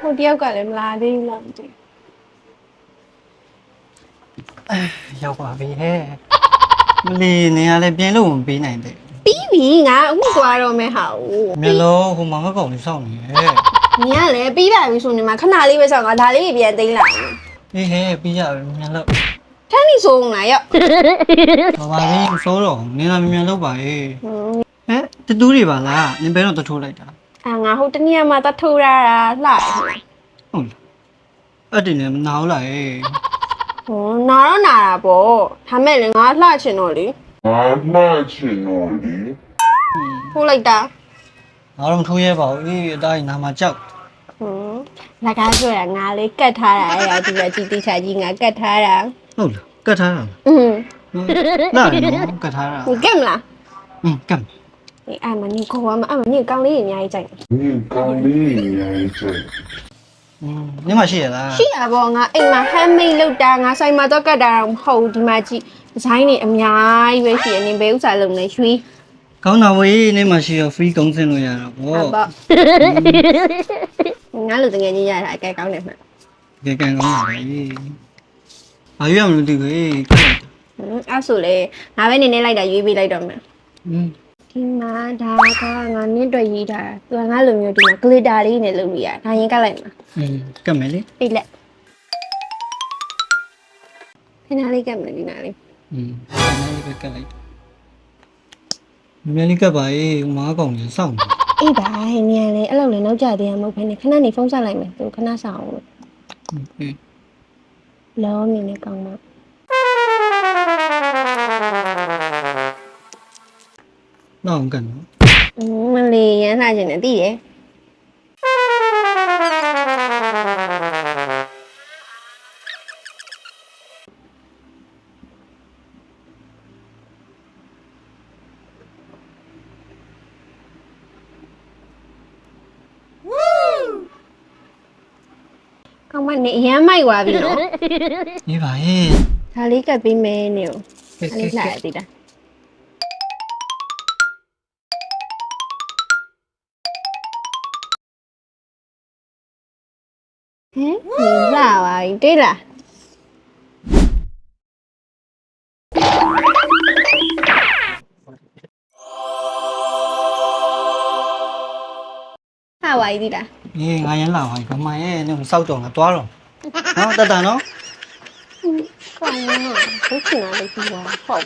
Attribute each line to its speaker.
Speaker 1: ဟိုတယောက်ကလည်းမလာသေးဘူးလားမသိ
Speaker 2: ရောက်ပါပြီဟဲ့မလီနေရလဲပြင်းလို့မပေးနိုင်သေး
Speaker 1: ပြီးပြီငါအခုသွားတော့မယ်ဟာဦး
Speaker 2: ဘူးမျက်လုံးဟိုမှာငါကောင်လေးစောင့်နေဟဲ့
Speaker 1: ညီကလည်းပြီးပါပြီဆိုနေမှာခဏလေးပဲဆောက်ငါဒါလေးတွေပြန်သိမ်းလိုက်
Speaker 2: အေးဟဲ့ပြီးရပြီမျက်လုံး
Speaker 1: ထမ်းနေဆုံးလာရောက်
Speaker 2: ဘာပါပြီမစိုးတော့နင်လာမြန်လောက်ပါရဲ့
Speaker 1: ဟွန်း
Speaker 2: ဟဲ့တတူးတွေပါလားနင်ဘယ်တော့တထိုးလိုက်တာ
Speaker 1: အာငါဟိုတနေ့ကမှတထိုးရတာလှတယ်ဟ
Speaker 2: ဟုတ်လားအဲ့ဒီလည်းမနာဘူးလားဟဲ့ို
Speaker 1: နာတော့နာတာပေါ့ဒါမဲ့လည်းငါလှချင်တော့လေ
Speaker 3: 妈妈去哪里？
Speaker 1: ထိုးလိုက်တာ
Speaker 2: ငါတော့မထိုးရဲပါဘူးအေးအတိုင်းနာမှာကြောက်
Speaker 1: ဟွန်းလက်ကားဆိုတာငါလေးကတ်ထားတာအဲ့ဒါဒီမှာကြည်တိချာကြီးငါကတ်ထားတာ
Speaker 2: ဟုတ်လားကတ်ထားတာ
Speaker 1: လားအင်း
Speaker 2: လာနေနော်ကတ်ထားတာ
Speaker 1: ဟိုကတ်မလား
Speaker 2: อืมကတ်
Speaker 1: မယ် အေးအဲ့မနီခေါ်ဝမ်းမအဲ့မနီကောင်လေးကြီးအများကြီးကြိုက်တယ်
Speaker 3: ဒီကောင်းလေးညာရေးချ
Speaker 2: င်ညမရှိရလား
Speaker 1: ရှိရပေါ့ငါအိမ်မှာ handmade လုပ်တာငါဆိုင်မှာတော့ကတ်တာတော့မဟုတ်ဘူးဒီမှာကြည့်ဒီဇိုင်းတွေအများကြီးပဲရှိရနေဘယ်ဥစ္စာလုံးလဲရွှေ
Speaker 2: ကောင်းတာဝေးနေမရှိရ free ကုန်းစင်လို့ရတာဗော
Speaker 1: ဟုတ်ပေါ့ငါလူတကယ်ကြီးရတာအကဲကောင်းတယ်မှန်
Speaker 2: တကယ်ကံကောင်းပါလေဘာရွေးရမလို့ဒီခေတ်
Speaker 1: အဲ့ဆိုလေငါပဲနေနေလိုက်တာရွေးပေးလိုက်တော့မှန်
Speaker 2: อืม
Speaker 1: ဒီမှာဒါကငါနင်းတွေ့ရေးထားတာသူကငါလိုမျိုးဒီမှာ glitter လေးနဲ့လုပ်လို့ရဒါရင်ကတ်လိုက်မှာ
Speaker 2: อืมကတ်မယ်လေ
Speaker 1: ပြိလက်ခဏလေးကတ်မယ်ဒီနာလေး
Speaker 2: อืมနားလေးပဲကတ်လိုက်မြန်လေးကတ်ပါအေးဟိုမားကောင်ကြီးစောင့်နေ
Speaker 1: အေးပါညံလေအဲ့လိုလေနောက်ကြသေးရမဟုတ်ဘဲနဲ့ခဏနေဖုန်းဆက်လိုက်မယ်သူခဏဆောင်အောင်လို့
Speaker 2: အေး
Speaker 1: လောမြင်နေကောင်းမ
Speaker 2: နောက်ကန်နော်
Speaker 1: อืมမလီရမ်းလာခြင်းနဲ့သိတယ်ကောင်းမနေရမ်းမိုက်သွားပြီနော်
Speaker 2: အေးပါဟဲ့
Speaker 1: ဒါလေးကပ်ပြီးမဲနေကို
Speaker 2: ကဲ
Speaker 1: ဒါ
Speaker 2: ကဲ
Speaker 1: လေးလှ
Speaker 2: ကဲ
Speaker 1: ရသေးတာ ဟမ်ဒီလှပါပြီတိတ်လားဟာဝိုင်းဒီလား
Speaker 2: အေးငါရမ်းလာပါပြီဘာမှရဲ့နင်စောက်တော့ငါသွားတော့နော်တတ်တာနော်
Speaker 1: ကောင်းတော့ဘုချင်တာလေးပြီးသွားဟုတ်